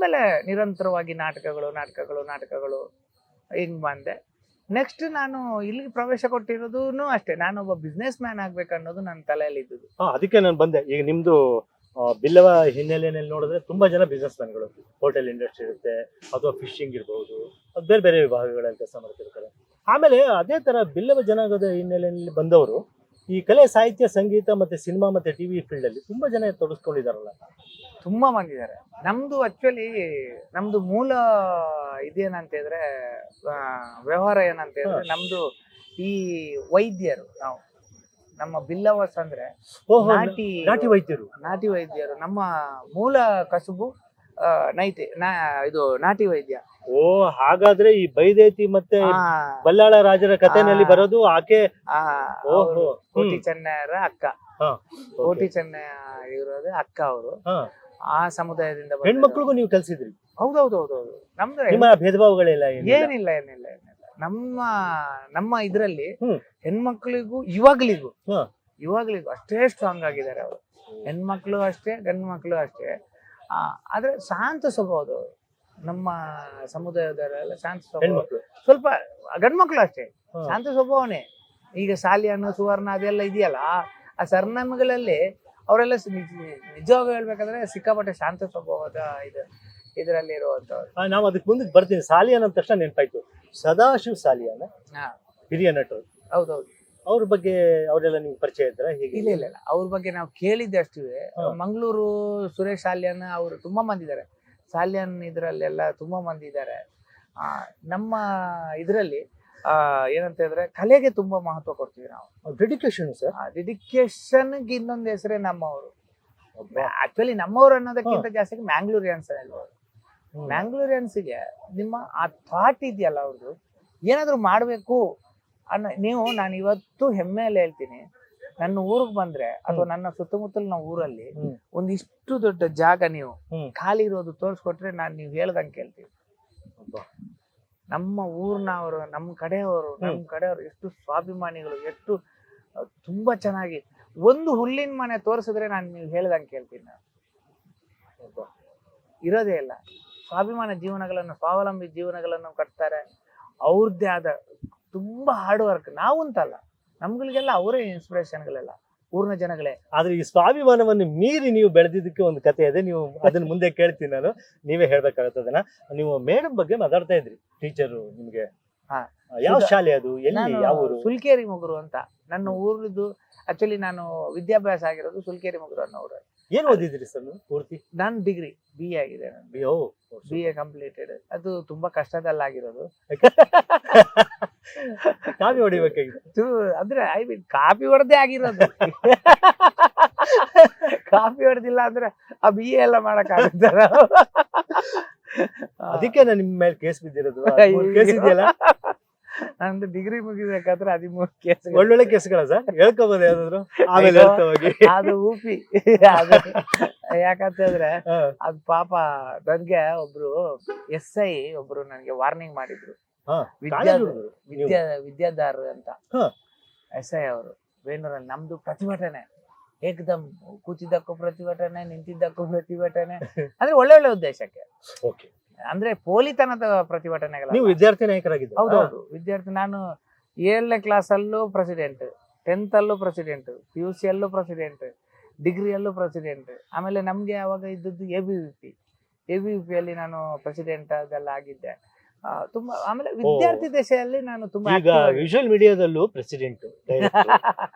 ಆಮೇಲೆ ನಿರಂತರವಾಗಿ ನಾಟಕಗಳು ನಾಟಕಗಳು ನಾಟಕಗಳು ಹಿಂಗ್ ಬಂದೆ. ನೆಕ್ಸ್ಟ್ ನಾನು ಇಲ್ಲಿಗೆ ಪ್ರವೇಶ ಕೊಟ್ಟಿರೋದು ಅಷ್ಟೇ. ನಾನೊಬ್ಬ ಬಿಸ್ನೆಸ್ ಮ್ಯಾನ್ ಆಗ್ಬೇಕು ಅನ್ನೋದು ನನ್ನ ತಲೆಯಲ್ಲಿ ಇದ್ದುದು ಅದಕ್ಕೆ ನಾನು ಬಂದೆ. ಈಗ ನಿಮ್ದು ಆ, ಬಿಲ್ಲವ ಹಿನ್ನೆಲೆಯಲ್ಲಿ ನೋಡಿದ್ರೆ ತುಂಬಾ ಜನ ಬಿಸ್ನೆಸ್ ಮ್ಯಾನ್ಗಳು ಹೋಟೆಲ್ ಇಂಡಸ್ಟ್ರಿ ಇರುತ್ತೆ ಅಥವಾ ಫಿಶಿಂಗ್ ಇರಬಹುದು ಬೇರೆ ಬೇರೆ ವಿಭಾಗಗಳಲ್ಲಿ ಕೆಲಸ ಮಾಡ್ತಿರ್ತಾರೆ. ಆಮೇಲೆ ಅದೇ ತರ ಬಿಲ್ಲವ ಜನಾಂಗದ ಹಿನ್ನೆಲೆಯಲ್ಲಿ ಬಂದವರು ಈ ಕಲೆ ಸಾಹಿತ್ಯ ಸಂಗೀತ ಮತ್ತೆ ಸಿನಿಮಾ ಮತ್ತೆ ಟಿವಿ ಫೀಲ್ಡ್ ಅಲ್ಲಿ ತುಂಬಾ ಜನ ತೊಡಗಿಸ್ಕೊಂಡಿದಾರಲ್ಲ ತುಂಬಾ ಮಂದಿ ಇದ್ದಾರೆ ನಮ್ದು ಆಕ್ಚುಲಿ ನಮ್ದು ಮೂಲ ಇದೇನಂತ ಹೇಳಿದ್ರೆ ವ್ಯವಹಾರ ಏನಂತ ಹೇಳಿದ್ರೆ ನಮ್ದು ಈ ವೈದ್ಯರು ನಾವು. ನಮ್ಮ ಬಿಲ್ಲವಸ್ ಅಂದ್ರೆ ನಾಟಿ ನಾಟಿ ವೈದ್ಯರು. ನಾಟಿ ವೈದ್ಯರು. ನಮ್ಮ ಮೂಲ ಕಸುಬು ನೈತಿ ನಾ ಇದು ನಾಟಿ ವೈದ್ಯ. ಓ ಹಾಗಾದ್ರೆ ಈ ಬೈದೇತಿ ಮತ್ತೆ ಬಲ್ಲಾಳ ರಾಜರ ಕಥೆನಲ್ಲಿ ಬರೋದು ಆಕೆ ಕೋಟಿ. ಚೆನ್ನಯ್ಯರ ಅಕ್ಕ. ಕೋಟಿ ಚೆನ್ನಯ್ಯ ಇರೋದು ಅಕ್ಕ ಅವರು. ಆ ಸಮುದಾಯದಿಂದ. ಹೆಣ್ಮಕ್ಳಿಗೂ ನೀವು ಕಲ್ಸಿದ್ರಿ? ಹೌದೌದು ನಮ್ದು ನಿಮ್ಮ ಭೇದ ಭಾವಗಳೆಲ್ಲ ಏನಿಲ್ಲ? ಏನಿಲ್ಲ ಏನಿಲ್ಲ ನಮ್ಮ ನಮ್ಮ ಇದ್ರಲ್ಲಿ ಹ್ಮ್. ಹೆಣ್ಮಕ್ಳಿಗೂ ಇವಾಗ್ಲಿಗೂ ಹಾ. ಇವಾಗ್ಲಿಗೂ ಅಷ್ಟೇ ಸ್ಟ್ರಾಂಗ್ ಆಗಿದ್ದಾರೆ ಅವರು. ಹೆಣ್ಮಕ್ಳು ಅಷ್ಟೇ ಗಂಡು ಮಕ್ಳು ಅಷ್ಟೇ. ಆ, ಆದ್ರೆ ಶಾಂತ ಸ್ವಭಾವದವರು ನಮ್ಮ ಸಮುದಾಯದವರೆಲ್ಲ ಶಾಂತ ಸ್ವಭಾವ. ಹೆಣ್ಮಕ್ಳು. ಸ್ವಲ್ಪ ಗಂಡ್ಮಕ್ಳು ಅಷ್ಟೇ. ಹಾ. ಶಾಂತ ಸ್ವಭಾವನೆ. ಈಗ ಸಾಲಿಯನ್ನು ಸುವರ್ಣ ಅದೆಲ್ಲ ಇದೆಯಲ್ಲ ಆ ಸರ್ನಾಮಗಳಲ್ಲಿ ಅವರೆಲ್ಲ ನಿಜವಾಗ ನಿಜ- ನಿಜವಾಗಿ ಹೇಳ್ಬೇಕಾದ್ರೆ ಸಿಕ್ಕಾಪಟ್ಟೆ ಶಾಂತ ಸ್ವಭಾವದ ಇದು ಇದರಲ್ಲಿ ಇರುವಂತವ್ರು. ನಾವು ಅದಕ್ಕೆ ಮುಂದಕ್ಕೆ ಬರ್ತೀನಿ. ಸಾಲಿಯಾನ್ ಅಂದ ತಕ್ಷಣ ನೆನಪಾಯ್ತು. ಸದಾಶಿವ್ ಸಾಲಿಯಾನ ಹಾ. ಹಿರಿಯ ನಟರು. ಹೌದೌದು. ಅವ್ರ ಬಗ್ಗೆ ಅವರೆಲ್ಲ ನಿಮ್ಗೆ ಪರಿಚಯ ಇದ್ರ ಹೀಗೆ? ಇಲ್ಲ ಇಲ್ಲ ಇಲ್ಲ. ಅವ್ರ ಬಗ್ಗೆ ನಾವು ಕೇಳಿದ್ದೆ ಅಷ್ಟಿವೆ ಮಂಗಳೂರು ಸುರೇಶ್ ಸಾಲಿಯಾನ ಅವರು ತುಂಬಾ ಮಂದಿ ಇದ್ದಾರೆ ಸಾಲಿಯಾನ್ ಇದ್ರಲ್ಲೆಲ್ಲ ತುಂಬಾ ಮಂದಿ ಇದ್ದಾರೆ ನಮ್ಮ ಇದರಲ್ಲಿ ಏನಂತ ಹೇಳಿದ್ರೆ ಕಲೆಗೆ ತುಂಬಾ ಮಹತ್ವ ಕೊಡ್ತೀವಿ ನಾವು. Dedication sir. ಡೆಡಿಕೇಶನ್ಗೆ ಇನ್ನೊಂದು ಹೆಸರೇ ನಮ್ಮವರು. ಆಕ್ಚುಲಿ ನಮ್ಮವರು ಅನ್ನೋದಕ್ಕಿಂತ ಜಾಸ್ತಿ ಮ್ಯಾಂಗ್ಳೂರಿಯನ್ಸ್ ಅಲ್ವಾ ಮ್ಯಾಂಗ್ಳೂರಿಯನ್ಸ್ಗೆ ನಿಮ್ಮ ಆ ಥಾಟ್ ಇದೆಯಲ್ಲ ಅವ್ರದ್ದು ಏನಾದರೂ ಮಾಡಬೇಕು ಅನ್ನೋ ನೀವು ನಾನು ಇವತ್ತು ಹೆಮ್ಮೆಯಲ್ಲಿ ಹೇಳ್ತೀನಿ. ನನ್ನ ಊರಿಗೆ ಬಂದ್ರೆ ಅಥವಾ ನನ್ನ ಸುತ್ತಮುತ್ತಲಿನ ಊರಲ್ಲಿ. ಒಂದಿಷ್ಟು ದೊಡ್ಡ ಜಾಗ ನೀವು ಖಾಲಿ ಇರೋದು ತೋರಿಸ್ಕೊಟ್ರೆ ನಾನು ನೀವು ಹೇಳ್ದಂಗೆ ಕೇಳ್ತೀವಿ. ನಮ್ಮ ಊರಿನವರು ನಮ್ಮ ಕಡೆಯವರು ನಮ್ಮ ಕಡೆಯವರು ಎಷ್ಟು ಸ್ವಾಭಿಮಾನಿಗಳು ಎಷ್ಟು ತುಂಬಾ ಚೆನ್ನಾಗಿ. ಒಂದು ಹುಲ್ಲಿನ ಮನೆ ತೋರಿಸಿದ್ರೆ ನಾನು ನೀವು ಹೇಳ್ದಂಗೆ ಕೇಳ್ತೀನಿ ನಾನು. ಇರೋದೇ ಇಲ್ಲ. ಸ್ವಾಭಿಮಾನ ಜೀವನಗಳನ್ನು ಸ್ವಾವಲಂಬಿ ಜೀವನಗಳನ್ನು ಕಟ್ತಾರೆ. ಅವ್ರದ್ದೇ ಆದ ತುಂಬಾ ಹಾರ್ಡ್ ವರ್ಕ್ ನಾವು ಅಂತಲ್ಲ ನಮ್ಗಳಿಗೆಲ್ಲ ಅವರೇ ಇನ್ಸ್ಪಿರೇಷನ್ಗಳೆಲ್ಲ ಊರಿನ ಜನಗಳೇ. ಆದ್ರೆ ಈ ಸ್ವಾಭಿಮಾನವನ್ನು ಮೀರಿ ನೀವು ಬೆಳೆದಿದ್ದಕ್ಕೆ ಒಂದು ಕತೆ ಇದೆ. ನೀವು ಅದನ್ನ ಮುಂದೆ ಕೇಳ್ತೀನಿ ನಾನು. ನೀವೇ ಹೇಳ್ಬೇಕಾಗತ್ತೆ ಅದನ್ನ ನೀವು ಮೇಡಮ್ ಬಗ್ಗೆ ಮಾತಾಡ್ತಾ ಇದ್ರಿ. ಟೀಚರು ನಿಮ್ಗೆ. ಯಾವ ಶಾಲೆ ಅದು? ಎಲ್ಲಿ ಯಾವ ಊರು? ಸುಲ್ಕೇರಿ ಮುಗುರು ಅಂತ. ನನ್ನ ಊರಿದ್ದು ಆಕ್ಚುಲಿ ನಾನು ವಿದ್ಯಾಭ್ಯಾಸ ಆಗಿರೋದು ಸುಲ್ಕೇರಿ ಮುಗುರು ಅನ್ನೋ ಊರು. ಏನ್ ಓದಿದ್ರಿ ಸರ್ ಪೂರ್ತಿ? ನಾನು ಡಿಗ್ರಿ ಬಿ ಎ ಆಗಿದೆ ಬಿ ಎ ಕಂಪ್ಲೀಟೆಡ್ ಅದು ತುಂಬಾ ಕಷ್ಟದಲ್ಲಾಗಿರೋದು. ಕಾವ್ಯ ಹೊಡಿಬೇಕಾಗಿತ್ತು. ಅಂದ್ರೆ ಐ ಮೀನ್ ಕಾಪಿ ಹೊಡೆದೇ ಆಗಿರೋದು. ಕಾಪಿ ಹೊಡೆದಿಲ್ಲ ಅಂದ್ರೆ ಆ ಬಿ ಎ ಎಲ್ಲ ಮಾಡಕ್ ಅದಕ್ಕೆ ನಾನು ನಿಮ್ಮ ಮೇಲೆ ಕೇಸ್ ಬಿದ್ದಿರೋದು. ಕೇಸ್ ಇದೆಯಲ್ಲ? ನಂದು ಡಿಗ್ರಿ ಮುಗಿಬೇಕಾದ್ರೆ ಹದಿಮೂರು ಕೇಸ್ ಒಳ್ಳೊಳ್ಳೆ ಕೇಸ್ಗಳ ಸರ್? ಹೇಳ್ಕೋಬೋದು ಯಾವ್ದಾದ್ರು? ಆಮೇಲೆ ಅದು ಊಪಿ. ಅದು ಯಾಕಂತ ಹೇಳಿದ್ರೆ ಹಾ. ಅದ್ ಪಾಪ ನನ್ಗೆ ಒಬ್ರು ಎಸ್ ಐ ಒಬ್ರು ನನ್ಗೆ ವಾರ್ನಿಂಗ್ ಮಾಡಿದ್ರು. ವಿದ್ಯಾ ವಿದ್ಯಾಧಾರ್ ಅಂತ. ಎಸ್ ಐ ಅವರು ಬೇಲೂರಲ್ಲಿ ನಮ್ದು ಪ್ರತಿಭಟನೆ. ಏಕದಮ್ ಕೂತಿದ್ದಕ್ಕೂ ಪ್ರತಿಭಟನೆ ನಿಂತಿದ್ದಕ್ಕೂ ಪ್ರತಿಭಟನೆ. ಅಂದ್ರೆ ಒಳ್ಳೆ ಒಳ್ಳೆ ಉದ್ದೇಶಕ್ಕೆ. ಅಂದ್ರೆ ಪೋಲಿತನದ ಪ್ರತಿಭಟನೆಗಳ ನೀವು ವಿದ್ಯಾರ್ಥಿ ನಾಯಕರಾಗಿದ್ದು ಹೌದೌದು. ವಿದ್ಯಾರ್ಥಿ ನಾನು ಏಳನೇ ಕ್ಲಾಸ್ ಅಲ್ಲೂ ಪ್ರೆಸಿಡೆಂಟ್ ಟೆಂತ್ ಅಲ್ಲೂ ಪ್ರೆಸಿಡೆಂಟ್ ಪಿ ಯು ಸಿ ಅಲ್ಲೂ ಪ್ರೆಸಿಡೆಂಟ್ ಡಿಗ್ರಿಯಲ್ಲೂ ಪ್ರೆಸಿಡೆಂಟ್ ಆಮೇಲೆ ನಮ್ಗೆ ಅವಾಗ ಇದ್ದದ್ದು A B V P A B V P ಅಲ್ಲಿ ನಾನು ಪ್ರೆಸಿಡೆಂಟ್ ಅದೆಲ್ಲ ಆಗಿದ್ದೆ. ತುಂಬಾ ಆಮೇಲೆ ವಿದ್ಯಾರ್ಥಿ ದಶೆಯಲ್ಲಿ ನಾನು ತುಂಬಾ ಈಗ ವಿಜುವಲ್ ಮೀಡಿಯಾದಲ್ಲೂ ಪ್ರೆಸಿಡೆಂಟ್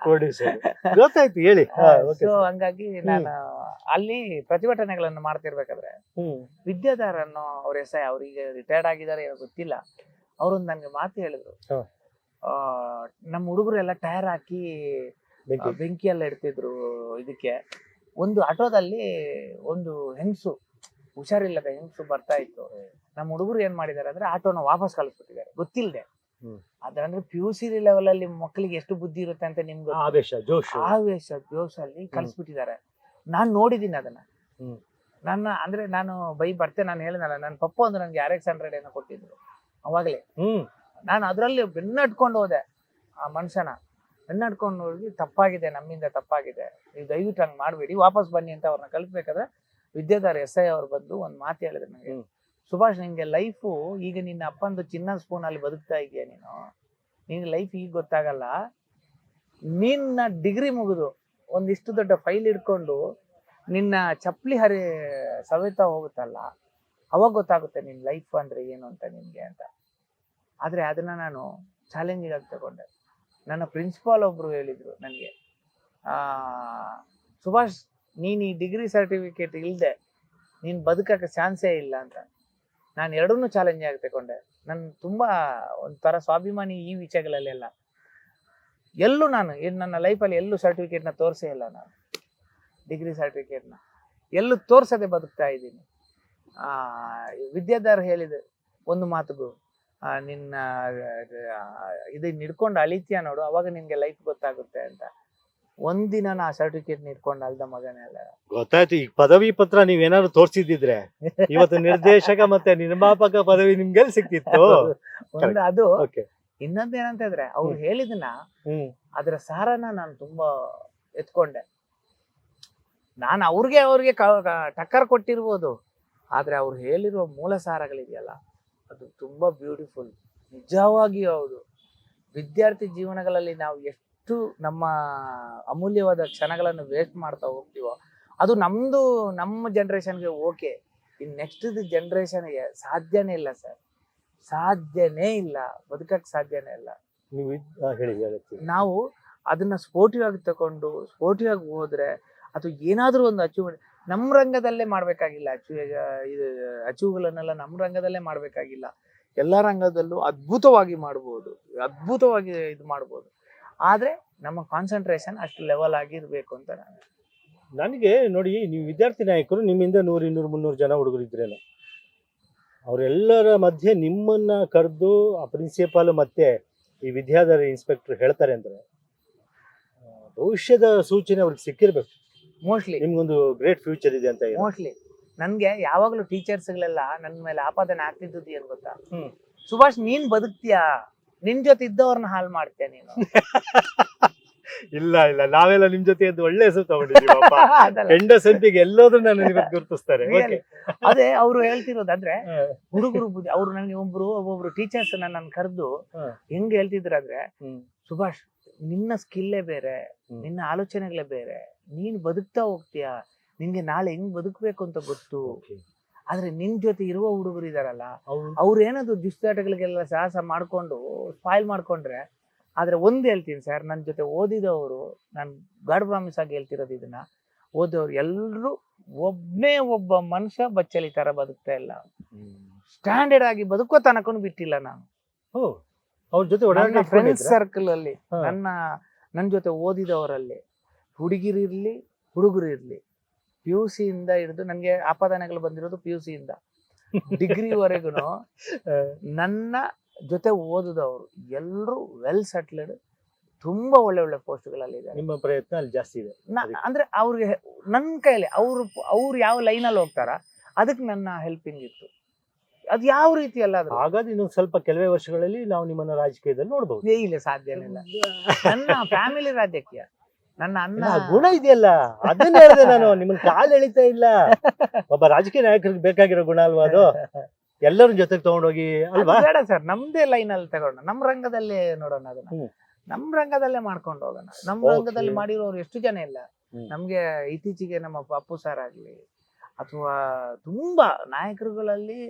ಪ್ರೊಡ್ಯೂಸರ್ ಗೊತ್ತಾಯ್ತು ಹೇಳಿ. ಸೊ ಹಂಗಾಗಿ ನಾನು ಅಲ್ಲಿ ಪ್ರತಿಭಟನೆಗಳನ್ನು ಮಾಡ್ತಿರ್ಬೇಕಾದ್ರೆ ವಿದ್ಯಾಧಾರ ಅನ್ನೋ ಅವ್ರ ಎಸ್ ಅವ್ರಿಗೆ ರಿಟೈರ್ಡ್ ಆಗಿದ್ದಾರೆ ಏನೋ ಗೊತ್ತಿಲ್ಲ. ಅವರೊಂದು ನನಗೆ ಮಾತು ಹೇಳಿದ್ರು. ಆ, ನಮ್ಮ ಹುಡುಗರು ಎಲ್ಲ ಟೈರ್ ಹಾಕಿ ಬೆಂಕಿ. ಬೆಂಕಿ. ಎಲ್ಲ ಇಡ್ತಿದ್ರು ಇದಕ್ಕೆ. ಒಂದು ಆಟೋದಲ್ಲಿ ಒಂದು ಹೆಂಗಸು ಹುಷಾರಿಲ್ಲದ ಹೆಂಗಸು ಬರ್ತಾ ಇತ್ತು. ನಮ್ಮ ಹುಡುಗರು ಏನ್ ಮಾಡಿದ್ದಾರೆ ಅಂದ್ರೆ ಆಟೋನ ವಾಪಸ್ ಕಳಿಸ್ಬಿಟ್ಟಿದ್ದಾರೆ. ಗೊತ್ತಿಲ್ಲದೆ ಅದ್ರಂದ್ರೆ ಅದಂದ್ರೆ ಪಿ ಯು ಸಿ ಲೆವೆಲ್ ಅಲ್ಲಿ ಮಕ್ಕಳಿಗೆ ಎಷ್ಟು ಬುದ್ಧಿ ಇರುತ್ತೆ ಅಂತ ನಿಮ್ಗೆ ಆವೇಶ ಜೋಶ್. ಆವೇಶ ಜೋಶಲ್ಲಿ ಕಳಿಸ್ಬಿಟ್ಟಿದ್ದಾರೆ. ನಾನ್ ನೋಡಿದ್ದೀನಿ ಅದನ್ನ. ನನ್ನ ಅಂದ್ರೆ ನಾನು ಬೈ ಬರ್ತೆ ನಾನು ಹೇಳಿದ್ನಲ್ಲ ನನ್ನ ಪಪ್ಪ ಒಂದು ನನ್ಗೆ ಆರ್ ಎಕ್ಸ್ ಹಂಡ್ರೆಡ್ ಏನೋ ಕೊಟ್ಟಿದ್ರು. ಅವಾಗಲೇ. ನಾನು ಅದರಲ್ಲಿ ಬೆನ್ನಟ್ಕೊಂಡು ಹೋದೆ. ಆ ಮನುಷ್ಯನ. ಬೆನ್ನಟ್ಕೊಂಡು ಹೋಗಿ ತಪ್ಪಾಗಿದೆ ನಮ್ಮಿಂದ ತಪ್ಪಾಗಿದೆ. ನೀವು ದಯವಿಟ್ಟು ಹಂಗೆ ಮಾಡಬೇಡಿ. ವಾಪಸ್ ಬನ್ನಿ ಅಂತ ಅವ್ರನ್ನ ಕಲಿಸ್ಬೇಕಾದ್ರೆ ವಿದ್ಯಾಧರ್ ಎಸ್ ಐ ಅವ್ರು ಬಂದು ಒಂದು ಮಾತು ಹೇಳಿದ್ರು ನನಗೆ. ಸುಭಾಷ್, ನಿಂಗೆ ಲೈಫು ಈಗ ನಿನ್ನ ಅಪ್ಪಂದು ಚಿನ್ನ ಸ್ಪೂನಲ್ಲಿ ಬದುಕ್ತಾ ಇದೆಯಾ ನೀನು? ನಿನ್ನ ಲೈಫ್ ಈಗ ಗೊತ್ತಾಗಲ್ಲ. ನಿನ್ನ ಡಿಗ್ರಿ ಮುಗಿದು ಒಂದಿಷ್ಟು ದೊಡ್ಡ ಫೈಲ್ ಹಿಡ್ಕೊಂಡು ನಿನ್ನ ಚಪ್ಪಲಿ ಹರಿ ಸವೆತಾ ಹೋಗುತ್ತಲ್ಲ, ಅವಾಗ ಗೊತ್ತಾಗುತ್ತೆ ನಿನ್ನ ಲೈಫ್ ಅಂದ್ರೆ ಏನು ಅಂತ ನಿಮಗೆ ಅಂತ. ಆದ್ರೆ ಅದನ್ನ ನಾನು ಚಾಲೆಂಜಿಂಗ್ ಆಗಿ ತಗೊಂಡೆ. ನನ್ನ ಪ್ರಿನ್ಸಿಪಾಲ್ ಒಬ್ರು ಹೇಳಿದ್ರು ನನಗೆ ಸುಭಾಷ್, ನೀನು ಈ ಡಿಗ್ರಿ ಸರ್ಟಿಫಿಕೇಟ್ ಇಲ್ಲದೆ ನೀನು ಬದುಕಕ್ಕೆ ಚಾನ್ಸೇ ಇಲ್ಲ ಅಂತ. ನಾನು ಎರಡನ್ನೂ ಚಾಲೆಂಜ್ ಆಗಿ ತಗೊಂಡೆ ನನ್ ತುಂಬಾ ಒಂಥರ ಸ್ವಾಭಿಮಾನಿ ಈ ವಿಷಯಗಳಲ್ಲೆಲ್ಲ ಎಲ್ಲೂ. ನಾನು ನನ್ನ ಲೈಫಲ್ಲಿ ಎಲ್ಲೂ ಸರ್ಟಿಫಿಕೇಟ್ನ ತೋರಿಸೇ ಇಲ್ಲ ನಾನು. ಡಿಗ್ರಿ ಸರ್ಟಿಫಿಕೇಟ್ನ ಎಲ್ಲೂ ತೋರಿಸದೆ ಬದುಕ್ತಾ ಇದ್ದೀನಿ. ವಿದ್ಯಾಧರ್ ಹೇಳಿದೆ ಒಂದು ಮಾತುಗೂ ನಿನ್ನ ಇದನ್ನ ಹಿಡ್ಕೊಂಡು ಅಳಿತೀಯ ನೋಡು, ಅವಾಗ ನಿನಗೆ ಲೈಫ್ ಗೊತ್ತಾಗುತ್ತೆ ಅಂತ. ಒಂದಿನ ನಾ ಸರ್ಟಿಫಿಕೇಟ್ ಇಟ್ಕೊಂಡು ಅಲ್ದ ಮಗನೇ ಅಲ್ಲ. ಗೊತ್ತಾಯ್ತು ಈಗ ಪದವಿ ಪತ್ರ ನೀವೇನಾದ್ರು ತೋರ್ಸಿದ್ದಿದ್ರೆ ಇವತ್ತು ನಿರ್ದೇಶಕ ಮತ್ತೆ ನಿರ್ಮಾಪಕ ಪದವಿ ನಿಮ್ಗೆ ಸಿಕ್ತಿತ್ತು? ಒಂದು ಅದು ಇನ್ನೊಂದ್ ಏನಂತ ಇದ್ರೆ ಅವ್ರು ಹೇಳಿದನ್ನ ಅದ್ರ ಅದರ ಸಾರನ ನಾನು ತುಂಬಾ ಎತ್ಕೊಂಡೆ. ನಾನು ಅವ್ರಿಗೆ ಅವ್ರಿಗೆ ಟಕ್ಕರ್ ಕೊಟ್ಟಿರ್ಬೋದು ಆದ್ರೆ ಅವ್ರು ಹೇಳಿರುವ ಮೂಲ ಸಾರಗಳಿದೆಯಲ್ಲ ಅದು ತುಂಬಾ ಬ್ಯೂಟಿಫುಲ್ ನಿಜವಾಗಿಯೂ ಹೌದು. ವಿದ್ಯಾರ್ಥಿ ಜೀವನಗಳಲ್ಲಿ ನಾವು ಎಷ್ಟು ನಮ್ಮ ಅಮೂಲ್ಯವಾದ ಕ್ಷಣಗಳನ್ನು ವೇಸ್ಟ್ ಮಾಡ್ತಾ ಹೋಗ್ತೀವೋ ಅದು ನಮ್ದು ನಮ್ಮ ಜನ್ರೇಷನ್ಗೆ ಓಕೆ ಇನ್ ನೆಕ್ಸ್ಟ್ ಜನ್ರೇಷನ್ಗೆ ಸಾಧ್ಯನೇ ಇಲ್ಲ ಸರ್ ಸಾಧ್ಯನೇ ಇಲ್ಲ. ಬದುಕಕ್ಕೆ ಸಾಧ್ಯನೇ ಇಲ್ಲ. ನೀವು ಹೇಳಿ ನಾವು ಅದನ್ನ ಸ್ಪೋರ್ಟಿವ್ ಆಗಿ ತಕೊಂಡು ಸ್ಪೋರ್ಟಿವ್ ಆಗಿ ಹೋದ್ರೆ ಅದು ಏನಾದರೂ ಒಂದು ಅಚೀವ್ಮೆಂಟ್ ನಮ್ಮ ರಂಗದಲ್ಲೇ ಮಾಡಬೇಕಾಗಿಲ್ಲ. ಅಚೀವ್ ಇದು ಅಚೀವ್ಗಳನ್ನೆಲ್ಲ ನಮ್ಮ ರಂಗದಲ್ಲೇ ಮಾಡಬೇಕಾಗಿಲ್ಲ. ಎಲ್ಲ ರಂಗದಲ್ಲೂ ಅದ್ಭುತವಾಗಿ ಮಾಡ್ಬೋದು. ಅದ್ಭುತವಾಗಿ ಇದು ಮಾಡ್ಬೋದು. ಆದ್ರೆ ನಮ್ಮ ಕಾನ್ಸಂಟ್ರೇಷನ್ ಅಷ್ಟು ಲೆವೆಲ್ ಆಗಿರಬೇಕು ಅಂತ ನಾನು ನನಗೆ ನೋಡಿ ನೀವು ವಿದ್ಯಾರ್ಥಿ ನಾಯಕರು ನಿಮ್ಮಿಂದ ನೂರು ಇನ್ನೂರು ಮುನ್ನೂರು ಜನ ಹುಡುಗರು ಇದ್ರೇನು? ಅವರೆಲ್ಲರ ಮಧ್ಯೆ ನಿಮ್ಮನ್ನ ಕರೆದು ಆ ಪ್ರಿನ್ಸಿಪಾಲ್ ಮತ್ತೆ ಈ ವಿದ್ಯಾಧರ ಇನ್ಸ್ಪೆಕ್ಟರ್ ಹೇಳ್ತಾರೆ ಅಂದ್ರೆ ಭವಿಷ್ಯದ ಸೂಚನೆ ಅವ್ರಿಗೆ ಸಿಕ್ಕಿರ್ಬೇಕು. ಮೋಸ್ಟ್ಲಿ ನಿಮ್ಗೊಂದು ಗ್ರೇಟ್ ಫ್ಯೂಚರ್ ಇದೆ ಅಂತ. ಮೋಸ್ಟ್ಲಿ ನನಗೆ ಯಾವಾಗಲೂ ಟೀಚರ್ಸ್ಗಳೆಲ್ಲ ನನ್ನ ಮೇಲೆ ಆಪಾದನೆ ಆಗ್ತಿದ್ದು ಏನು ಗೊತ್ತಾ? ಸುಭಾಷ್ ನೀನ್ ಬದುಕ್ತೀಯಾ? ನಿನ್ ಜೊತೆ ಇದ್ದವ್ರನ್ನ ಹಾಲ್ ಮಾಡ್ತೀಯ ನೀನು? ಇಲ್ಲ ಇಲ್ಲ. ನಾವೆಲ್ಲ ನಿಮ್ ಜೊತೆ ಎದ್ದು ಒಳ್ಳೆ ಹೆಸರು ತಗೊಂಡಿದ್ದೀವಪ್ಪ ಅದಲ್ಲ. ಹೆಂಡ ಸಂಪಿಗೆ ಎಲ್ಲೋದ್ರೂ ನಾನು ನಿಮಗೆ ಗುರುತಿಸ್ತಾರೆ. ಅದೇ ಅವ್ರು ಹೇಳ್ತಿರೋದು ಅಂದ್ರೆ ಹುಡುಗರು ಬುದ್ಧಿ ಅವ್ರು ನನಗೆ ಒಬ್ರು ಒಬ್ಬೊಬ್ರು ಟೀಚರ್ಸ್ ನನ್ನ ಕರೆದು ಹೆಂಗ್ ಹೇಳ್ತಿದ್ರು ಅಂದ್ರೆ ಸುಭಾಷ್ ನಿನ್ನ ಸ್ಕಿಲ್ಲೇ ಬೇರೆ ನಿನ್ನ ಆಲೋಚನೆಗಳೇ ಬೇರೆ. ನೀನ್ ಬದುಕ್ತಾ ಹೋಗ್ತೀಯಾ? ನಿನ್ಗೆ ನಾಳೆ ಹೆಂಗ್ ಬದುಕ್ಬೇಕು ಅಂತ ಗೊತ್ತು? ಆದ್ರೆ ನಿನ್ ಜೊತೆ ಇರುವ ಹುಡುಗರು ಇದಾರಲ್ಲ ಅವ್ರು ಏನಾದ್ರು ದುಶ್ಚಟಗಳಿಗೆಲ್ಲ ಸಾಹಸ ಮಾಡ್ಕೊಂಡು ಸ್ಪಾಯ್ಲ್ ಮಾಡ್ಕೊಂಡ್ರೆ ಆದ್ರೆ ಒಂದ್ ಹೇಳ್ತೀನಿ ಸರ್ ನನ್ನ ಜೊತೆ ಓದಿದವರು ನಾನು ಗಾಡ್ ಪ್ರಾಮಿಸ್ ಆಗಿ ಹೇಳ್ತಿರೋದು ಇದನ್ನ ಓದೋರು ಎಲ್ಲರೂ ಒಬ್ನೇ ಒಬ್ಬ ಮನುಷ್ಯ ಬಚ್ಚಲಿ ತರ ಬದುಕ್ತಾ ಇಲ್ಲ. ಸ್ಟ್ಯಾಂಡರ್ಡ್ ಆಗಿ ಬದುಕೋ ತನಕನು ಬಿಟ್ಟಿಲ್ಲ ನಾನು. ಓ ಅವ್ರ ಜೊತೆ ಫ್ರೆಂಡ್ಸ್ ಸರ್ಕಲ್ ಅಲ್ಲಿ ನನ್ನ ನನ್ನ ಜೊತೆ ಓದಿದವರಲ್ಲಿ ಹುಡುಗಿರಿರ್ಲಿ ಹುಡುಗರು ಇರ್ಲಿ ಪಿ ಯು ಸಿಯಿಂದ ಹಿಡಿದು ನನಗೆ ಆಪಾದನೆಗಳು ಬಂದಿರೋದು ಪಿ ಯು ಸಿಯಿಂದ ಡಿಗ್ರಿವರೆಗೂ ನನ್ನ ಜೊತೆ ಓದಿದವರು ಎಲ್ಲರೂ ವೆಲ್ ಸೆಟ್ಲ್ಡ್ ತುಂಬಾ ಒಳ್ಳೆ ಒಳ್ಳೆ ಪೋಸ್ಟ್ಗಳಲ್ಲಿ ಇದೆ ನಿಮ್ಮ ಪ್ರಯತ್ನ ಅಲ್ಲಿ ಜಾಸ್ತಿ ಇದೆ. ಅಂದ್ರೆ ಅವ್ರಿಗೆ ನನ್ನ ಕೈಯಲ್ಲಿ ಅವರು ಅವ್ರು ಯಾವ ಲೈನಲ್ಲಿ ಹೋಗ್ತಾರ ಅದಕ್ಕೆ ನನ್ನ ಹೆಲ್ಪಿಂಗ್ ಇತ್ತು. ಅದು ಯಾವ ರೀತಿ ಅಲ್ಲ ಅದು? ಹಾಗಾದ್ರೆ ಇನ್ನೊಂದು ಸ್ವಲ್ಪ ಕೆಲವೇ ವರ್ಷಗಳಲ್ಲಿ ನಾವು ನಿಮ್ಮನ್ನ ರಾಜಕೀಯದಲ್ಲಿ ನೋಡ್ಬೋದು. ಏ ಇಲ್ಲ ಸಾಧ್ಯನೇ ಇಲ್ಲ. ನನ್ನ ಫ್ಯಾಮಿಲಿ ರಾಜಕೀಯ. ನನ್ನ ಅನ್ನ ಆ ಗುಣ ಇದೆಯಲ್ಲ? ಅದನ್ನ ಹೇಳಿದೆ ನಾನು. ನಿಮ್ಗೆ ಕಾಲ್ ಎಳಿತಾ ಇಲ್ಲ. ಒಬ್ಬ ರಾಜಕೀಯ ನಾಯಕರಿಗೆ ಬೇಕಾಗಿರೋ ಗುಣ ಅಲ್ವಾ ಅದು? ಎಲ್ಲರ ಜೊತೆಗೆ ತಗೊಂಡೋಗಿ ಅದು ಅಲ್ವಾ? ಬೇಡ ಸರ್. ನಮ್ದೇ ಲೈನ್ ಅಲ್ಲಿ ತಗೊಂಡ ನಮ್ಮ ರಂಗದಲ್ಲೇ ನೋಡೋಣ ಅದನ್ನ. ನಮ್ಮ ನಮ್ ರಂಗದಲ್ಲೇ ಮಾಡ್ಕೊಂಡು ಹೋಗೋಣ. ನಮ್ಮ Okay. ರಂಗದಲ್ಲಿ ಮಾಡಿರೋರು ಎಷ್ಟು ಜನ ಇಲ್ಲ? ಹ್ಮ್. ನಮ್ಗೆ ಇತ್ತೀಚೆಗೆ ನಮ್ಮ ಪಪ್ಪು ಸರ್ ಆಗ್ಲಿ ಅಥವಾ ತುಂಬಾ ನಾಯಕರುಗಳಲ್ಲಿ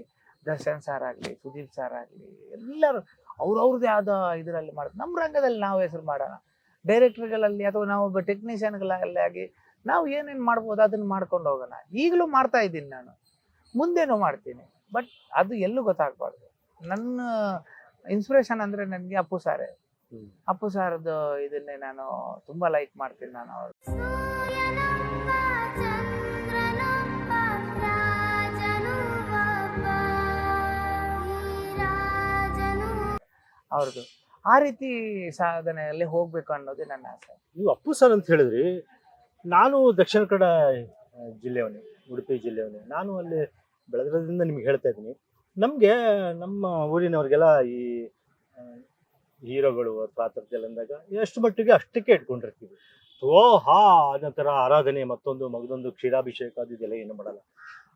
ದರ್ಶನ್ ಸರ್ ಆಗ್ಲಿ ಸುದೀಪ್ ಸರ್ ಆಗ್ಲಿ ಎಲ್ಲರೂ ಅವ್ರವ್ರದ್ದೇ ಆದ ಇದರಲ್ಲಿ ಮಾಡೋದು ನಮ್ಮ ರಂಗದಲ್ಲಿ ನಾವು ಹೆಸರು ಮಾಡೋಣ. ಡೈರೆಕ್ಟರ್ಗಳಲ್ಲಿ ಅಥವಾ ನಾವು ಒಬ್ಬ ಟೆಕ್ನಿಷಿಯನ್ಗಳಲ್ಲಿ ಆಗಿ ನಾವು ಏನೇನು ಮಾಡ್ಬೋದು ಅದನ್ನು ಮಾಡ್ಕೊಂಡು ಹೋಗೋಣ. ಈಗಲೂ ಮಾಡ್ತಾ ಇದ್ದೀನಿ ನಾನು. ಮುಂದೇನು ಮಾಡ್ತೀನಿ. ಬಟ್ ಅದು ಎಲ್ಲೂ ಗೊತ್ತಾಗಬಾರ್ದು. ನನ್ನ ಇನ್ಸ್ಪಿರೇಷನ್ ಅಂದರೆ ನನಗೆ ಅಪ್ಪು ಸಾರೇ. ಅಪ್ಪು ಸಾರದ್ದು ಇದನ್ನೇ ನಾನು ತುಂಬ ಲೈಕ್ ಮಾಡ್ತೀನಿ ನಾನು ಅವರು ಅವ್ರದ್ದು ಆ ರೀತಿ ಸಾಧನೆಯಲ್ಲಿ ಹೋಗ್ಬೇಕು ಅನ್ನೋದೇ ನನ್ನ ಆಸೆ. ನೀವು ಅಪ್ಪು ಸರ್ ಅಂತ ಹೇಳಿದ್ರಿ, ನಾನು ದಕ್ಷಿಣ ಕನ್ನಡ ಜಿಲ್ಲೆಯವನೇ, ಉಡುಪಿ ಜಿಲ್ಲೆಯವನೇ. ನಾನು ಅಲ್ಲಿ ಬೆಳೆದಿರೋದ್ರಿಂದ ನಿಮ್ಗೆ ಹೇಳ್ತಾ ಇದ್ದೀನಿ. ನಮಗೆ ನಮ್ಮ ಊರಿನವ್ರಿಗೆಲ್ಲ ಈ ಹೀರೋಗಳು ಪಾತ್ರದಲ್ಲಿ ಅಂದಾಗ ಎಷ್ಟು ಮಟ್ಟಿಗೆ ಅಷ್ಟಕ್ಕೆ ಇಟ್ಕೊಂಡಿರ್ತೀವಿ. ಓ ಹಾ ನಂತರ ಆರಾಧನೆ ಮತ್ತೊಂದು ಮಗದೊಂದು ಕ್ಷೀರಾಭಿಷೇಕ ಅದು ಇದೆಲ್ಲ ಏನು ಮಾಡಲ್ಲ.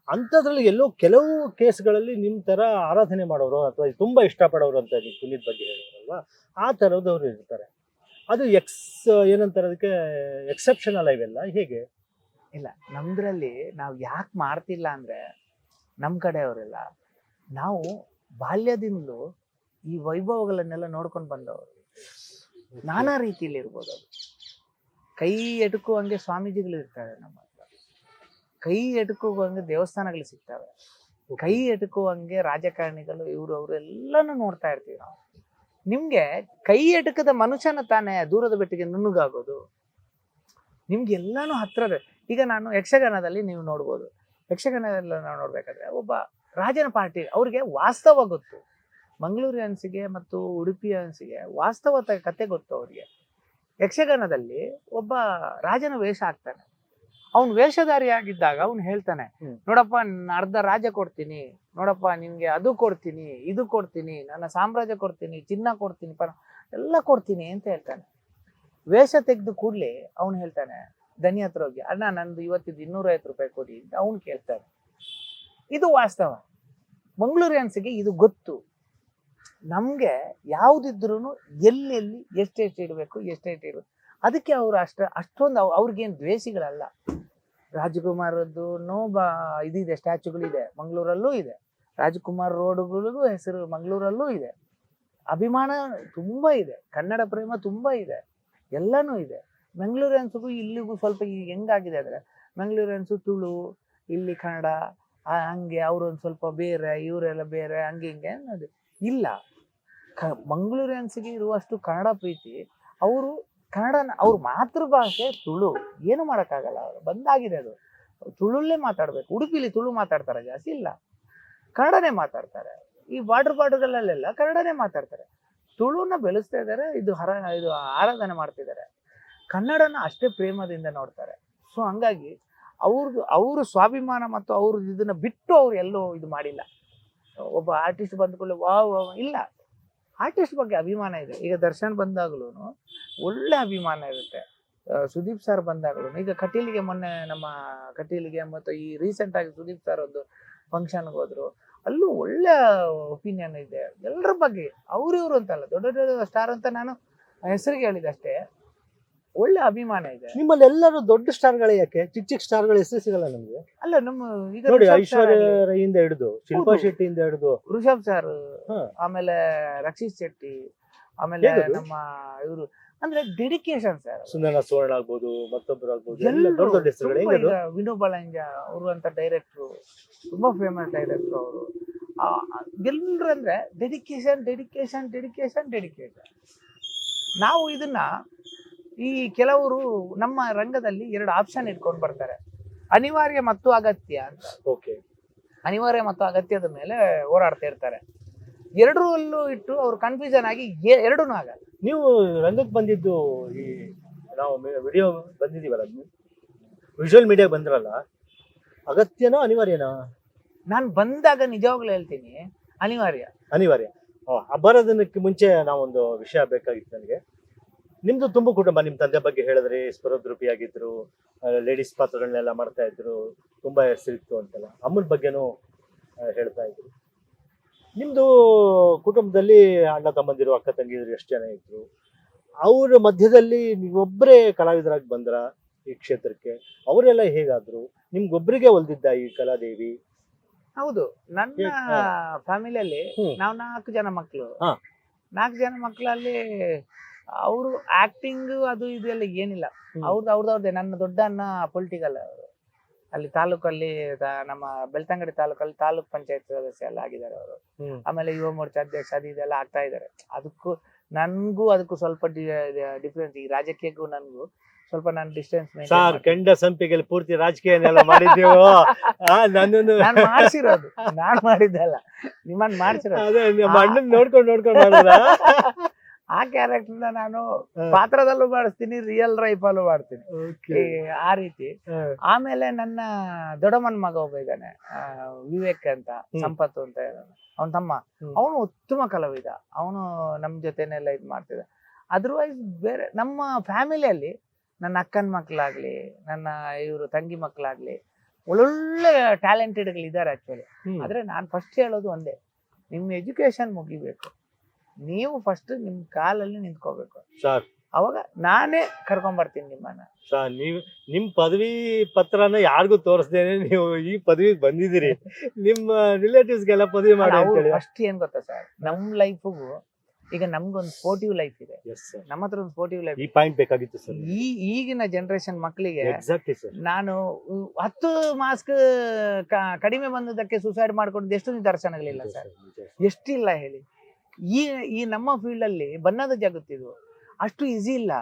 ಅಂಥದ್ರಲ್ಲಿ ಎಲ್ಲೋ ಕೆಲವು ಕೇಸ್ಗಳಲ್ಲಿ ನಿಮ್ಮ ಥರ ಆರಾಧನೆ ಮಾಡೋರು ಅಥವಾ ತುಂಬ ಇಷ್ಟಪಡೋರು ಅಂತ ನೀವು ಪುನೀತ್ ಬಗ್ಗೆ ಹೇಳಿದ್ರಲ್ವಾ? ಆ ಥರದವ್ರು ಇರ್ತಾರೆ. ಅದು ಎಕ್ಸ್ ಏನಂತಾರೆ ಅದಕ್ಕೆ ಎಕ್ಸೆಪ್ಷನಲ್ ಇವೆಲ್ಲ ಹೇಗೆ? ಇಲ್ಲ ನಮ್ದ್ರಲ್ಲಿ ನಾವು ಯಾಕೆ ಮಾಡ್ತಿಲ್ಲ ಅಂದರೆ ನಮ್ಮ ಕಡೆಯವರೆಲ್ಲ ನಾವು ಬಾಲ್ಯದಿಂದಲೂ ಈ ವೈಭವಗಳನ್ನೆಲ್ಲ ನೋಡ್ಕೊಂಡು ಬಂದವರು. ನಾನಾ ರೀತಿಯಲ್ಲಿ ಇರ್ಬೋದು ಅದು. ಕೈ ಎಟುಕುವಂಗೆ ಸ್ವಾಮೀಜಿಗಳು ಇರ್ತಾರೆ ನಮ್ಮ ಕೈ ಎಟುಕುವಂಗೆ ದೇವಸ್ಥಾನಗಳು ಸಿಗ್ತವೆ. ಕೈ ಎಟುಕುವಂಗೆ ರಾಜಕಾರಣಿಗಳು ಇವರು ಅವರು ಎಲ್ಲಾನು ನೋಡ್ತಾ ಇರ್ತೀವಿ ನಾವು. ನಿಮ್ಗೆ ಕೈ ಎಟುಕದ ಮನುಷ್ಯನ ತಾನೇ ದೂರದ ಬೆಟ್ಟಿಗೆ ನುಣ್ಣಗಾಗೋದು. ನಿಮ್ಗೆ ಎಲ್ಲಾನು ಹತ್ರದ ಈಗ ನಾನು ಯಕ್ಷಗಾನದಲ್ಲಿ ನೀವು ನೋಡ್ಬೋದು. ಯಕ್ಷಗಾನದಲ್ಲಿ ನಾವು ನೋಡ್ಬೇಕಾದ್ರೆ ಒಬ್ಬ ರಾಜನ ಪಾರ್ಟಿ ಅವ್ರಿಗೆ ವಾಸ್ತವ ಗೊತ್ತು. ಮಂಗಳೂರಿಯನ್ಸಿಗೆ ಮತ್ತು ಉಡುಪಿಯನ್ಸಿಗೆ ವಾಸ್ತವ ಕತೆ ಗೊತ್ತು ಅವ್ರಿಗೆ. ಯಕ್ಷಗಾನದಲ್ಲಿ ಒಬ್ಬ ರಾಜನ ವೇಷ ಆಗ್ತಾನೆ ಅವನು ವೇಷಧಾರಿ ಆಗಿದ್ದಾಗ ಅವ್ನು ಹೇಳ್ತಾನೆ. ನೋಡಪ್ಪ ನಾನು ಅರ್ಧ ರಾಜ ಕೊಡ್ತೀನಿ ನೋಡಪ್ಪ ನಿಮ್ಗೆ ಅದು ಕೊಡ್ತೀನಿ ಇದು ಕೊಡ್ತೀನಿ ನನ್ನ ಸಾಮ್ರಾಜ್ಯ ಕೊಡ್ತೀನಿ ಚಿನ್ನ ಕೊಡ್ತೀನಿ ಪ ಎಲ್ಲ ಕೊಡ್ತೀನಿ ಅಂತ ಹೇಳ್ತಾನೆ. ವೇಷ ತೆಗೆದು ಕೂಡಲೇ ಅವನು ಹೇಳ್ತಾನೆ ಧನಿ ಹತ್ರ ಹೋಗಿ ಅಣ್ಣ ನಂದು ಇವತ್ತಿದ್ದು ಇನ್ನೂರೈವತ್ತು ರೂಪಾಯಿ ಕೊಡಿ ಅಂತ ಅವನು ಕೇಳ್ತಾನೆ. ಇದು ವಾಸ್ತವ. ಮಂಗಳೂರಿಯನ್ಸ್ಗೆ ಇದು ಗೊತ್ತು. ನಮ್ಗೆ ಯಾವ್ದಿದ್ರು ಎಲ್ಲೆಲ್ಲಿ ಎಷ್ಟೆಷ್ಟು ಇಡಬೇಕು ಎಷ್ಟೆಷ್ಟು ಇಡಬೇಕು. ಅದಕ್ಕೆ ಅವರು ಅಷ್ಟ, ಅಷ್ಟೊಂದು ಅವ್- ಅವ್ರಿಗೇನು ದ್ವೇಷಿಗಳಲ್ಲ. ರಾಜಕುಮಾರದ್ದು ಬಾ ಇದಿದೆ, ಸ್ಟ್ಯಾಚುಗಳಿದೆ, ಮಂಗಳೂರಲ್ಲೂ ಇದೆ. ರಾಜಕುಮಾರ್ ರೋಡ್ಗಳಿಗೂ ಹೆಸರು ಮಂಗಳೂರಲ್ಲೂ ಇದೆ. ಅಭಿಮಾನ ತುಂಬ ಇದೆ, ಕನ್ನಡ ಪ್ರೇಮ ತುಂಬ ಇದೆ, ಎಲ್ಲನೂ ಇದೆ. ಮಂಗಳೂರಿಯನ್ಸ್ಗೂ ಇಲ್ಲಿಗೂ ಸ್ವಲ್ಪ ಈಗ ಹೆಂಗಾಗಿದೆ ಅಂದ್ರೆ ಬೆಂಗಳೂರಿಯನ್ಸು ತುಳು, ಇಲ್ಲಿ ಕನ್ನಡ ಹಂಗೆ ಅವರೊಂದು ಸ್ವಲ್ಪ ಬೇರೆ, ಇವರೆಲ್ಲ ಬೇರೆ, ಹಂಗೆ ಹಿಂಗೆ ಅನ್ನೋದು ಇಲ್ಲ. ಕ ಮಂಗಳೂರಿಯನ್ಸಿಗೆ ಇರುವಷ್ಟು ಕನ್ನಡ ಪ್ರೀತಿ, ಅವರು ಕನ್ನಡನ ಅವ್ರ ಮಾತೃಭಾಷೆ ತುಳು. ಏನು ಮಾಡೋಕ್ಕಾಗಲ್ಲ ಅವರು. ಬಂದಾಗಿದೆ ಅದು. ತುಳುಲ್ಲೇ ಮಾತಾಡ್ಬೇಕು. ಉಡುಪಿಲಿ ತುಳು ಮಾತಾಡ್ತಾರೆ, ಜಾಸ್ತಿ ಇಲ್ಲ. ಕನ್ನಡನೇ ಮಾತಾಡ್ತಾರೆ. ಈ ಬಾರ್ಡರ್ ಬಾರ್ಡರ್ಗಳಲ್ಲೆಲ್ಲ ಕನ್ನಡನೇ ಮಾತಾಡ್ತಾರೆ. ತುಳುನ ಬೆಳೆಸ್ತಾ ಇದ್ದಾರೆ ಇದು ಹರ, ಇದು ಆರಾಧನೆ ಮಾಡ್ತಿದ್ದಾರೆ ಕನ್ನಡನ ಅಷ್ಟೇ ಪ್ರೇಮದಿಂದ ನೋಡ್ತಾರೆ. ಸೊ ಹಂಗಾಗಿ ಅವ್ರದ್ದು ಅವರು ಸ್ವಾಭಿಮಾನ ಮತ್ತು ಅವ್ರದ್ದು ಇದನ್ನ ಬಿಟ್ಟು ಅವ್ರು ಎಲ್ಲೂ ಇದು ಮಾಡಿಲ್ಲ. ಒಬ್ಬ ಆರ್ಟಿಸ್ಟ್ ಬಂದ್ಕೊಳ್ಳಿ ವಾವ್, ಇಲ್ಲ. ಆರ್ಟಿಸ್ಟ್ ಬಗ್ಗೆ ಅಭಿಮಾನ ಇದೆ. ಈಗ ದರ್ಶನ್ ಬಂದಾಗ್ಲೂ ಒಳ್ಳೆ ಅಭಿಮಾನ ಇರುತ್ತೆ. ಸುದೀಪ್ ಸರ್ ಬಂದಾಗ್ಲೂ ಈಗ ಕಟೀಲಿಗೆ ಮೊನ್ನೆ ನಮ್ಮ ಕಟೀಲಿಗೆ ಮತ್ತು ಈ ರೀಸೆಂಟ್ ಆಗಿ ಸುದೀಪ್ ಸರ್ ಒಂದು ಫಂಕ್ಷನ್ಗೆ ಹೋದ್ರು. ಅಲ್ಲೂ ಒಳ್ಳೆ ಒಪಿನಿಯನ್ ಇದೆ. ಎಲ್ಲರ ಬಗ್ಗೆ. ಅವ್ರಿವ್ರು ಅಂತಲ್ಲ ದೊಡ್ಡ ದೊಡ್ಡ ಸ್ಟಾರ್ ಅಂತ ನಾನು ಹೆಸರಿಗೆ ಹೇಳಿದೆ ಅಷ್ಟೇ. ಒಳ್ಳೆ ಅಭಿಮಾನ ಇದೆ. ನಿಮ್ಮಲ್ಲಿ ಎಲ್ಲರೂ ದೊಡ್ಡ ಸ್ಟಾರ್ಗಳೇ ಯಾಕೆ? ಚಿಕ್ಕ ಚಿಕ್ಕ ಸ್ಟಾರ್ಗಳ ಹೆಸರು ಸಿಗಲ್ಲ ನಮ್ಗೆ? ಅಲ್ಲ ನಮ್ಮ ಈಗ ನೋಡಿ sir ರೈಯಿಂದ ಹಿಡಿದು ಶಿಲ್ಪಾ ಹೌದು. ಶೆಟ್ಟಿಯಿಂದ ಹಿಡಿದು. ಋಷಭ್ ಸರ್ ಹಾ. ಆಮೇಲೆ ರಕ್ಷಿತ್ ಶೆಟ್ಟಿ ಆಮೇಲೆ ಹೇಗದು? ನಮ್ಮ ಇವರು ಅಂದ್ರೆ ಡೆಡಿಕೇಶನ್ ಸರ್ ಸುಂದರ ಸುವರ್ಣ ಆಗ್ಬೋದು ಮತ್ತೊಬ್ರು ಆಗ್ಬೋದು ಎಲ್ಲ ದೊಡ್ಡ ದೊಡ್ಡ ಹೆಸರುಗಳು. ಹೆಂಗದು ವಿನೋ ಬಾಲಂಜ ಅವರು ಅಂತ ಡೈರೆಕ್ಟ್ರು ತುಂಬಾ ಫೇಮಸ್ ಡೈರೆಕ್ಟ್ರು ಅವರು. ಎಲ್ಲರೂ ಅಂದ್ರೆ ಡೆಡಿಕೇಶನ್ ಡೆಡಿಕೇಶನ್ ಡೆಡಿಕೇಶನ್ ಡೆಡಿಕೇಶನ್ ನಾವು ಇದನ್ನ ಈ ಕೆಲವರು ನಮ್ಮ ರಂಗದಲ್ಲಿ ಎರಡು ಆಪ್ಷನ್ ಇಟ್ಕೊಂಡು ಬರ್ತಾರೆ. ಅನಿವಾರ್ಯ ಮತ್ತು ಅಗತ್ಯ ಅಂತ. ಓಕೆ ಅನಿವಾರ್ಯ ಮತ್ತು ಅಗತ್ಯದ ಮೇಲೆ ಹೋರಾಡ್ತಾ ಇರ್ತಾರೆ. ಎರಡರಲ್ಲೂ ಇಟ್ಟು ಅವ್ರು ಕನ್ಫ್ಯೂಷನ್ ಆಗಿ ಎರಡೂ ಆಗಲ್ಲ. ನೀವು ರಂಗಕ್ಕೆ ಬಂದಿದ್ದು ಈ ನಾವು ವಿಡಿಯೋ ಬಂದಿದ್ದೀವಲ್ಲ ವಿಜುವಲ್ ಮೀಡಿಯಾ ಬಂದ್ರಲ್ಲ ಅಗತ್ಯನೋ ಅನಿವಾರ್ಯನೋ? ನಾನು ಬಂದಾಗ ನಿಜವಾಗ್ಲೂ ಹೇಳ್ತೀನಿ ಅನಿವಾರ್ಯ. ಅನಿವಾರ್ಯ. ಬರೋದಕ್ಕೆ ಮುಂಚೆ ನಾವೊಂದು ವಿಷಯ ಬೇಕಾಗಿತ್ತು ನನಗೆ. ನಿಮ್ದು ತುಂಬ ಕುಟುಂಬ ನಿಮ್ಮ ತಂದೆ ಬಗ್ಗೆ ಹೇಳಿದ್ರೆ ಸ್ಪರೋದ್ರೂಪಿಯಾಗಿದ್ರು ಲೇಡೀಸ್ ಪಾತ್ರಗಳನ್ನೆಲ್ಲ ಮಾಡ್ತಾ ಇದ್ರು ತುಂಬಾ ಹೆಸರಿತ್ತು ಅಂತೆಲ್ಲ. ಅಮ್ಮನ ಬಗ್ಗೆನೂ ಹೇಳ್ತಾ ಇದ್ರು. ನಿಮ್ದು ಕುಟುಂಬದಲ್ಲಿ ಅಣ್ಣ ತಮ್ಮಂದಿರು ಅಕ್ಕ ತಂಗಿದ್ರು ಎಷ್ಟು ಜನ ಇದ್ರು? ಅವ್ರ ಮಧ್ಯದಲ್ಲಿ ನೀವೊಬ್ಬರೇ ಕಲಾವಿದರಾಗಿ ಬಂದ್ರ ಈ ಕ್ಷೇತ್ರಕ್ಕೆ? ಅವರೆಲ್ಲ ಹೇಗಾದ್ರು? ನಿಮ್ಗೊಬ್ರಿಗೆ ಒಲ್ದಿದ್ದ ಈ ಕಲಾದೇವಿ? ಹೌದು. ನನ್ನ. ಫ್ಯಾಮಿಲಿಯಲ್ಲಿ ನಾವು ನಾಲ್ಕು ಜನ ಮಕ್ಕಳು. ನಾಲ್ಕು ಜನ ಮಕ್ಕಳಲ್ಲಿ ಅವರು ಆಕ್ಟಿಂಗ್ ಅದು ಇದೆಲ್ಲ ಎಲ್ಲ ಏನಿಲ್ಲ. ಅವ್ರದ್ದು ಅವ್ರದ್ದು ಅವ್ರದ್ದೇ ನನ್ನ ದೊಡ್ಡ ಅಣ್ಣ ಪೊಲಿಟಿಕಲ್ ಅವರು. ಅಲ್ಲಿ ತಾಲೂಕಲ್ಲಿ ನಮ್ಮ ಬೆಳ್ತಂಗಡಿ ತಾಲೂಕಲ್ಲಿ ತಾಲೂಕ್ ಪಂಚಾಯತ್ ಸದಸ್ಯ ಎಲ್ಲ ಆಗಿದ್ದಾರೆ ಅವರು. ಆಮೇಲೆ ಯುವ ಮೋರ್ಚಾ ಅಧ್ಯಕ್ಷ ಅದು ಇದೆಲ್ಲ ಆಗ್ತಾ ಇದ್ದಾರೆ. ಅದಕ್ಕೂ ನನ್ಗೂ ಅದಕ್ಕೂ ಸ್ವಲ್ಪ ಡಿಫ್ರೆನ್ಸ್ ಈ ರಾಜಕೀಯಕ್ಕೂ ನನ್ಗೂ ಸ್ವಲ್ಪ ನಾನು ಡಿಸ್ಟೆನ್ಸ್ ಸರ್ ಕೆಂಡ ಸಂಪಿಗೆಲ್ಲಿ ಪೂರ್ತಿ ರಾಜಕೀಯನೆಲ್ಲ ಮಾಡಿದ್ದೀವೋ? ನನ್ನನ್ನು ನಾನು ಮಾಡ್ಸಿರೋದು. ನಾನು ಮಾಡಿದ್ದಲ್ಲ ನಿಮ್ಮನ್ನ ಮಾಡ್ಸಿರೋದು. ಅದೇ ನಿಮ್ಮ ಅಣ್ಣನ ನೋಡ್ಕೊಂಡು ನೋಡ್ಕೊಂಡು ಮಾಡಿದ್ರ ಆ ಕ್ಯಾರೆಕ್ಟರ್ನ ನಾನು ಪಾತ್ರದಲ್ಲೂ ಮಾಡಿಸ್ತೀನಿ ರಿಯಲ್ ಲೈಫಲ್ಲೂ ಮಾಡ್ತೀನಿ. ಆ ರೀತಿ. ಆಮೇಲೆ ನನ್ನ ದೊಡ್ಡಮ್ಮನ ಮಗ ಒಬ್ಬ ಇದ್ದಾನೆ ಆ, ವಿವೇಕ್ ಅಂತ. ಸಂಪತ್ತು ಅಂತ ಅವನ ತಮ್ಮ. ಅವನು ಉತ್ತಮ ಕಲಾವಿದ. ಅವನು ನಮ್ ಜೊತೆನೆಲ್ಲ ಇದು ಮಾಡ್ತಿದ್ದ. ಅದರ್ವೈಸ್ ಬೇರೆ ನಮ್ಮ ಫ್ಯಾಮಿಲಿಯಲ್ಲಿ ನನ್ನ ಅಕ್ಕನ ಮಕ್ಕಳಾಗ್ಲಿ ನನ್ನ ಇವರು ತಂಗಿ ಮಕ್ಕಳಾಗ್ಲಿ ಒಳ್ಳೊಳ್ಳೆ ಟ್ಯಾಲೆಂಟೆಡ್ಗಳಿದ್ದಾರೆ ಆಕ್ಚುಲಿ ಆದರೆ ನಾನು ಫಸ್ಟ್ ಹೇಳೋದು ಒಂದೇ ನಿಮ್ಮ ಎಜುಕೇಶನ್ ಮುಗಿಬೇಕು. ನೀವು ಫಸ್ಟ್ ನಿಮ್ ಕಾಲಲ್ಲಿ ನಿಂತ್ಕೋಬೇಕು. ಸರ್ ಅವಾಗ ನಾನೇ ಕರ್ಕೊಂಡ್ಬರ್ತೀನಿ ನಿಮ್ಮನ್ನ. ಸರ್ ನೀವು ನಿಮ್ ಪದವಿ ಪತ್ರನ ಯಾರಿಗೂ ತೋರಿಸ್ದೇನೆ ನೀವು ಈ ಪದವಿ ಬಂದಿದ್ದೀರಿ. ನಿಮ್ಮ ರಿಲೇಟಿವ್ಸ್ಗೆಲ್ಲ ಪದವಿ ಮಾಡಿ ಅಷ್ಟು ಫಸ್ಟ್ ಏನ್ ಗೊತ್ತಾ ಸರ್? ನಮ್ ಲೈಫಿಗೂ ಈಗ ನಮ್ಗೊಂದು ಸ್ಪೋರ್ಟಿವ್ ಲೈಫ್ ಇದೆ. ನಮ್ಮ ಹತ್ರ ಒಂದು ಸ್ಪೋರ್ಟಿವ್ ಲೈಫ್ ಈ ಪಾಯಿಂಟ್ ಬೇಕಾಗಿತ್ತು ಸರ್. ಈ ಈಗಿನ ಜನರೇಷನ್ ಮಕ್ಕಳಿಗೆ ನಾನು ಹತ್ತು ಮಾಸ್ಕ್ ಕಡಿಮೆ ಬಂದದಕ್ಕೆ ಸುಸೈಡ್ ಮಾಡ್ಕೊಂಡು ಎಷ್ಟು ನಿದರ್ಶನಗಳಿಲ್ಲ ಸರ್? ಎಷ್ಟಿಲ್ಲ ಹೇಳಿ. ಈ ಈ ನಮ್ಮ ಫೀಲ್ಡ್ ಅಲ್ಲಿ ಬಣ್ಣದ ಜಗತ್ತಿದು ಅಷ್ಟು ಈಸಿ ಇಲ್ಲ.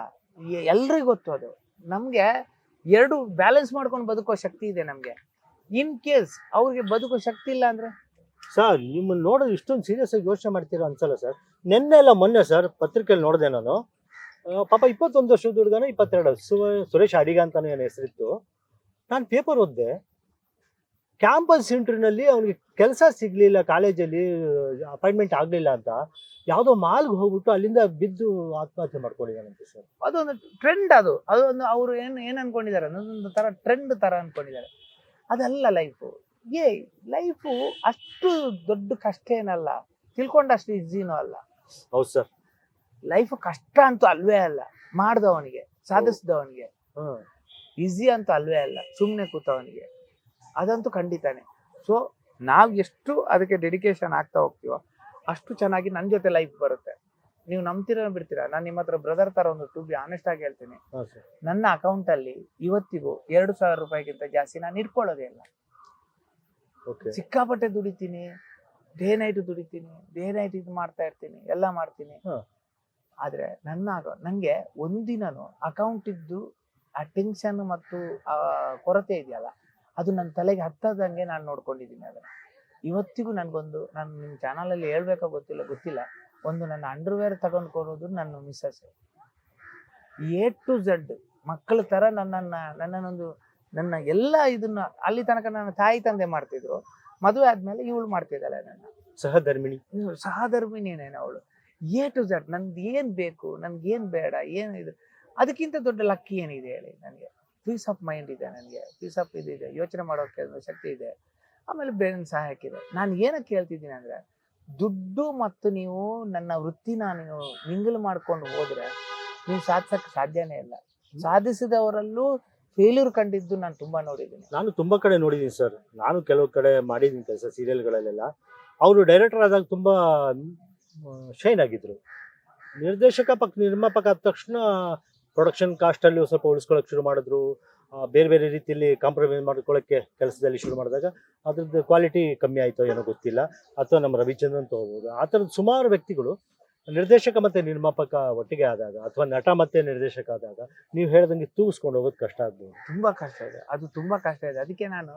ಎಲ್ರಿಗೂ ಗೊತ್ತು ಅದು. ನಮಗೆ ಎರಡು ಬ್ಯಾಲೆನ್ಸ್ ಮಾಡ್ಕೊಂಡು ಬದುಕೋ ಶಕ್ತಿ ಇದೆ ನಮಗೆ. ಇನ್ ಕೇಸ್ ಅವ್ರಿಗೆ ಬದುಕೋ ಶಕ್ತಿ ಇಲ್ಲ ಅಂದ್ರೆ? ಸರ್, ನಿಮ್ಮನ್ನ ನೋಡೋದು ಇಷ್ಟೊಂದು ಸೀರಿಯಸ್ ಆಗಿ ಯೋಚನೆ ಮಾಡ್ತೀರಾ ಅನ್ಸಲ್ಲ ಸರ್. ನಿನ್ನೆ ಎಲ್ಲ ಮೊನ್ನೆ ಸರ್ ಪತ್ರಿಕೆಯಲ್ಲಿ ನೋಡಿದೆ ನಾನು. ಪಾಪ ಇಪ್ಪತ್ತೊಂದು ವರ್ಷದ ಹುಡುಗನ ಇಪ್ಪತ್ತೆರಡು ಸುರೇಶ್ ಅಡಿಗ ಅಂತಾನೆ ಏನು ಹೆಸರಿತ್ತು. ನಾನು ಪೇಪರ್ ಓದಿದೆ. ಕ್ಯಾಂಪಸ್ ಇಂಟರ್ನಲ್ಲಿ ಅವನಿಗೆ ಕೆಲಸ ಸಿಗ್ಲಿಲ್ಲ ಕಾಲೇಜಲ್ಲಿ ಅಪಾಯಿಂಟ್ಮೆಂಟ್ ಆಗಲಿಲ್ಲ ಅಂತ. ಯಾವುದೋ ಮಾಲ್ಗೆ ಹೋಗ್ಬಿಟ್ಟು ಅಲ್ಲಿಂದ ಬಿದ್ದು ಆತ್ಮಹತ್ಯೆ ಮಾಡ್ಕೊಂಡಿದ್ದಾನಂತೆ ಸರ್. ಅದೊಂದು ಟ್ರೆಂಡ್ ಅದು. ಅದೊಂದು ಅವರು ಏನು ಏನು ಅನ್ಕೊಂಡಿದ್ದಾರೆ? ಅದೊಂದು ತರ ಟ್ರೆಂಡ್ ಥರ ಅನ್ಕೊಂಡಿದ್ದಾರೆ. ಅದಲ್ಲ ಲೈಫು ಏ ಲೈಫು ಅಷ್ಟು ದೊಡ್ಡ ಕಷ್ಟ ಏನಲ್ಲ. ತಿಳ್ಕೊಂಡಷ್ಟು ಈಸಿನೂ ಅಲ್ಲ. ಹೌದು ಸರ್. ಲೈಫ್ ಕಷ್ಟ ಅಂತೂ ಅಲ್ವೇ ಅಲ್ಲ. ಮಾಡ್ದವನಿಗೆ ಸಾಧಿಸಿದವನಿಗೆ. ಹ್ಮ್. ಈಸಿ ಅಂತೂ ಅಲ್ವೇ ಅಲ್ಲ. ಸುಮ್ಮನೆ ಕೂತವನಿಗೆ. ಅದಂತೂ ಖಂಡಿತಾನೆ. ಸೊ ನಾವು ಎಷ್ಟು ಅದಕ್ಕೆ ಡೆಡಿಕೇಶನ್ ಆಗ್ತಾ ಹೋಗ್ತೀವೋ ಅಷ್ಟು ಚೆನ್ನಾಗಿ ನನ್ನ ಜೊತೆ ಲೈಫ್ ಬರುತ್ತೆ. ನೀವು ನಂಬ್ತೀರ ಬಿಡ್ತೀರಾ? ನಾನು ನಿಮ್ಮ ಹತ್ರ ಬ್ರದರ್ ತರ ಒಂದು ಟು ಬಿ ಆನೆಸ್ಟ್ ಆಗಿ ಹೇಳ್ತೀನಿ. ನನ್ನ ಅಕೌಂಟ್ ಅಲ್ಲಿ ಇವತ್ತಿಗೂ ಎರಡು ಸಾವಿರ ರೂಪಾಯಿಗಿಂತ ಜಾಸ್ತಿ ನಾನು ಇಟ್ಕೊಳ್ಳೋದೇ ಇಲ್ಲ. ಓಕೆ ಸಿಕ್ಕಾಪಟ್ಟೆ ದುಡಿತೀನಿ ಡೇ ನೈಟ್ ದುಡಿತೀನಿ ಡೇ ನೈಟ್ ಇದು ಮಾಡ್ತಾ ಇರ್ತೀನಿ ಎಲ್ಲ ಮಾಡ್ತೀನಿ. ಆದ್ರೆ ನನ್ನ ನಂಗೆ ಒಂದಿನ ಅಕೌಂಟ್ ಇದ್ದು ಆ ಟೆನ್ಷನ್ ಮತ್ತು ಕೊರತೆ ಇದೆಯಲ್ಲ ಅದು ನನ್ನ ತಲೆಗೆ ಹತ್ತದಂಗೆ ನಾನು ನೋಡ್ಕೊಂಡಿದ್ದೀನಿ ಅದನ್ನ. ಇವತ್ತಿಗೂ ನನಗೊಂದು ನಾನು ನಿಮ್ಮ ಚಾನಲಲ್ಲಿ ಹೇಳ್ಬೇಕೋ ಗೊತ್ತಿಲ್ಲ ಗೊತ್ತಿಲ್ಲ. ಒಂದು ನನ್ನ ಅಂಡರ್ವೇರ್ ತಗೊಂಡು ಕೊಡೋದು ನನ್ನ ಮಿಸ್ಸಸ್ ಎ ಟು ಝಡ್ ಮಕ್ಕಳ ತರ ನನ್ನನ್ನು ನನ್ನನ್ನೊಂದು ನನ್ನ ಎಲ್ಲ ಇದನ್ನ ಅಲ್ಲಿ ತನಕ ನನ್ನ ತಾಯಿ ತಂದೆ ಮಾಡ್ತಿದ್ರು. ಮದುವೆ ಆದ್ಮೇಲೆ ಇವಳು ಮಾಡ್ತಿದ್ದಾಳೆ ನನ್ನ. ಸಹಧರ್ಮಿಣಿ. ಇವ್ಳು ಸಹಧರ್ಮಿನೇನೇನು ಅವಳು. ಎ ಟು ಝಡ್ ನನ್ಗೆ ಏನು ಬೇಕು ನನ್ಗೆ ಏನ್ ಬೇಡ ಏನು ಇದು ಅದಕ್ಕಿಂತ ದೊಡ್ಡ ಲಕ್ಕಿ ಏನಿದೆ ಹೇಳಿ ನನಗೆ. ಪೀಸ್ ಆಫ್ ಮೈಂಡ್ ಇದೆ ನನಗೆ ಪೀಸ್ ಆಫ್ ಇದಿದೆ ಯೋಚನೆ ಮಾಡೋಕೆ ಒಂದು ಶಕ್ತಿ ಇದೆ. ಆಮೇಲೆ ಬೇರೆ ಸಹಾಯಕ್ಕಿದೆ ನಾನು ಏನಕ್ಕೆ ಹೇಳ್ತಿದ್ದೀನಿ ಅಂದರೆ ದುಡ್ಡು ಮತ್ತು ನೀವು ನನ್ನ ವೃತ್ತಿನ ನಾನು ಮಿಂಗಲ್ ಮಾಡ್ಕೊಂಡು ಹೋದರೆ ನೀವು ಸಾಧಿಸಕ್ಕೆ ಸಾಧ್ಯನೇ ಇಲ್ಲ. ಸಾಧಿಸಿದವರಲ್ಲೂ ಫೇಲ್ಯೂರ್ ಕಂಡಿದ್ದು ನಾನು ತುಂಬಾ ನೋಡಿದ್ದೀನಿ. ನಾನು ತುಂಬಾ ಕಡೆ ನೋಡಿದ್ದೀನಿ ಸರ್ ನಾನು ಕೆಲವು ಕಡೆ ಮಾಡಿದ್ದೀನಿ ಕೆಲಸ ಸೀರಿಯಲ್ಗಳಲ್ಲೆಲ್ಲ ಅವರು ಡೈರೆಕ್ಟರ್ ಆದಾಗ ತುಂಬಾ ಶೈನ್ ಆಗಿದ್ರು. ನಿರ್ದೇಶಕ ಪಕ್ಕ ನಿರ್ಮಾಪಕ ಆದ ತಕ್ಷಣ ಪ್ರೊಡಕ್ಷನ್ ಕಾಸ್ಟಲ್ಲಿ ಸ್ವಲ್ಪ ಉಳಿಸ್ಕೊಳಕ್ಕೆ ಶುರು ಮಾಡಿದ್ರು. ಬೇರೆ ಬೇರೆ ರೀತಿಯಲ್ಲಿ ಕಾಂಪ್ರಮೈಸ್ ಮಾಡ್ಕೊಳ್ಳೋಕ್ಕೆ ಕೆಲಸದಲ್ಲಿ ಶುರು ಮಾಡಿದಾಗ ಅದ್ರದ್ದು ಕ್ವಾಲಿಟಿ ಕಮ್ಮಿ ಆಯಿತೋ ಏನೋ ಗೊತ್ತಿಲ್ಲ. ಅಥವಾ ನಮ್ಮ ರವಿಚಂದ್ರನ್ ತೊಗೋಬೋದು ಆ ಥರದ ಸುಮಾರು ವ್ಯಕ್ತಿಗಳು ನಿರ್ದೇಶಕ ಮತ್ತು ನಿರ್ಮಾಪಕ ಒಟ್ಟಿಗೆ ಆದಾಗ ಅಥವಾ ನಟ ಮತ್ತೆ ನಿರ್ದೇಶಕ ಆದಾಗ ನೀವು ಹೇಳ್ದಂಗೆ ತೂಗಿಸ್ಕೊಂಡು ಹೋಗೋದು ಕಷ್ಟ ಆಗ್ಬೋದು. ತುಂಬ ಕಷ್ಟ ಇದೆ. ಅದು ತುಂಬ ಕಷ್ಟ ಇದೆ. ಅದಕ್ಕೆ ನಾನು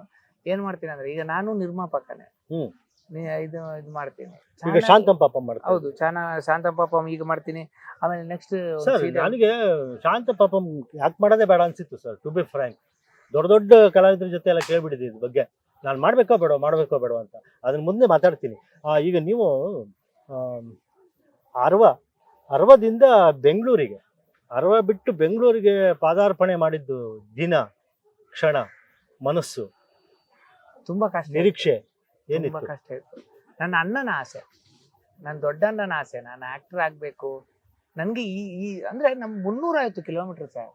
ಏನು ಮಾಡ್ತೀನಿ ಅಂದರೆ ಈಗ ನಾನು ನಿರ್ಮಾಪಕನೇ. ಹ್ಮ್. ನೀ- ಇದು ಇದು ಮಾಡ್ತೀನಿ. ಈಗ ಶಾಂತಂ ಪಾಪ ಮಾಡ್ತಾರೆ ಹೌದು ಚಾನ ಶಾಂತ ಪಾಪ ಈಗ ಮಾಡ್ತೀನಿ. ಆಮೇಲೆ ನೆಕ್ಸ್ಟ್ ಸರ್ ನನಗೆ ಶಾಂತ ಪಾಪಂ ಯಾಕೆ ಮಾಡೋದೇ ಬೇಡ ಅನ್ಸಿತ್ತು ಸರ್ ಟು ಬಿ ಫ್ರ್ಯಾಂಕ್ ದೊಡ್ಡ ದೊಡ್ಡ ಕಲಾವಿದರ ಜೊತೆ ಎಲ್ಲ ಕೇಳ್ಬಿಟ್ಟಿದ್ದೆ ಇದ್ರ ಬಗ್ಗೆ. ನಾನು ಮಾಡಬೇಕೋ ಬೇಡ ಮಾಡಬೇಕೋ ಬೇಡ ಅಂತ. ಅದನ್ನ ಮುಂದೆ ಮಾತಾಡ್ತೀನಿ. ಈಗ ನೀವು ಅರ್ವ ಅರವದಿಂದ ಬೆಂಗಳೂರಿಗೆ ಅರ್ವ ಬಿಟ್ಟು ಬೆಂಗಳೂರಿಗೆ ಪಾದಾರ್ಪಣೆ ಮಾಡಿದ್ದು ದಿನ ಕ್ಷಣ ಮನಸ್ಸು ತುಂಬಾ ಕಷ್ಟ. ನಿರೀಕ್ಷೆ. ತುಂಬಾ ಏನಿತ್ತು ಕಷ್ಟ ಇತ್ತು. ನನ್ನ ಅಣ್ಣನ ಆಸೆ. ನನ್ನ ದೊಡ್ಡ ಅಣ್ಣನ ಆಸೆ. ನಾನು ಆಕ್ಟರ್ ಆಗ್ಬೇಕು. ನನ್ಗೆ ಈ ಈ ಅಂದ್ರೆ ನಮ್ ಮುನ್ನೂರೈವತ್ತು ಕಿಲೋಮೀಟರ್ ಸರ್.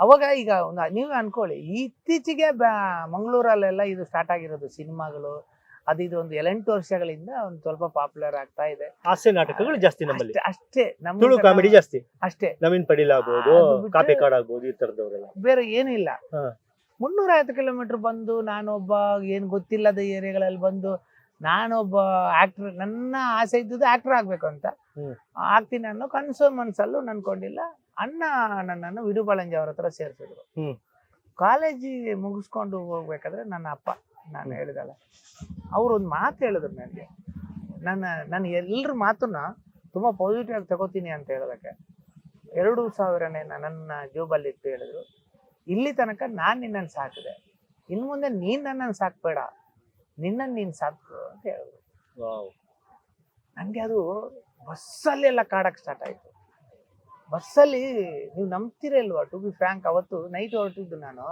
ಅವಾಗ ಈಗ ಒಂದು ನೀವೇ ಅನ್ಕೊಳ್ಳಿ ಇತ್ತೀಚೆಗೆ ಬ್ಯಾ- ಮಂಗಳೂರಲ್ಲೆಲ್ಲ ಇದು ಸ್ಟಾರ್ಟ್ ಆಗಿರೋದು ಸಿನಿಮಾಗಳು. ಅದು ಇದು ಒಂದು ಏಳೆಂಟು ವರ್ಷಗಳಿಂದ ಒಂದು ಸ್ವಲ್ಪ ಪಾಪ್ಯುಲರ್ ಆಗ್ತಾ ಇದೆ. ಹಾಸ್ಯ ನಾಟಕಗಳು ಜಾಸ್ತಿ ನಮ್ಮಲ್ಲಿ. ಅಷ್ಟೇ- ಅಷ್ಟೇ. ನಮ್ಮ ತುಳು ಕಾಮಿಡಿ ಜಾಸ್ತಿ. ಅಷ್ಟೇ. ನವೀನ್ ಪಡೀಲ್ ಆಗ್ಬೋದು ಅದು ಬಿಟ್ರೆ- ಕಾಪಿ ಕಾಡ್ ಆಗ್ಬೋದು ಈ ತರದವರೆಲ್ಲ. ಬೇರೆ ಏನಿಲ್ಲ. ಹಾ. ಮುನ್ನೂರೈವತ್ತು ಕಿಲೋಮೀಟರ್ ಬಂದು ನಾನೊಬ್ಬ ಏನು ಗೊತ್ತಿಲ್ಲದ ಏರಿಯಾಗಳಲ್ಲಿ ಬಂದು ನಾನೊಬ್ಬ ಆಕ್ಟರ್ ನನ್ನ ಆಸೆ ಇದ್ದುದು ಆಕ್ಟರ್ ಆಗಬೇಕು ಅಂತ. ಆಗ್ತೀನಿ ಅನ್ನೋ ಕನಸು ಮನ್ಸಲ್ಲೂ ನನ್ಕೊಂಡಿಲ್ಲ ಅಣ್ಣ ನನ್ನನ್ನು ವಿರುಬಾಳಂಜಿ ಅವ್ರ ಹತ್ರ ಸೇರಿಸಿದ್ರು. ಕಾಲೇಜಿಗೆ ಮುಗಿಸ್ಕೊಂಡು ಹೋಗ್ಬೇಕಾದ್ರೆ ನನ್ನ ಅಪ್ಪ ನಾನು. ಹೇಳಿದಲ್ಲ ಅವ್ರು ಒಂದು ಮಾತು ಹೇಳಿದ್ರು ನನಗೆ ನನ್ನ ನಾನು ಎಲ್ಲರ ಮಾತನ್ನ ತುಂಬ ಪಾಸಿಟಿವ್ ಆಗಿ ತಗೋತೀನಿ ಅಂತ ಹೇಳೋದಕ್ಕೆ. ಎರಡು ಸಾವಿರನೇ ನನ್ನ ಜೋಬಲ್ಲಿ ಇಟ್ಟು ಹೇಳಿದ್ರು. ಇಲ್ಲಿ ತನಕ ನಾನು ನಿನ್ನನ್ನು ಸಾಕಿದೆ. ಇನ್ನು ಮುಂದೆ ನೀನು ನನ್ನನ್ನು ಸಾಕ್ಬೇಡ. ನಿನ್ನನ್ನು ನೀನು ಸಾಕು ಅಂತ ಹೇಳಿದ್ರು. ನನಗೆ ಅದು ಬಸ್ಸಲ್ಲೆಲ್ಲ ಕಾಡಕ್ಕೆ ಸ್ಟಾರ್ಟ್ ಆಯಿತು. ಬಸ್ಸಲ್ಲಿ ನೀವು ನಂಬ್ತಿರಲ್ವಾ ಟು ಬಿ ಫ್ರಾಂಕ್ ಅವತ್ತು ನೈಟ್ ಹೊರಟಿದ್ದು ನಾನು.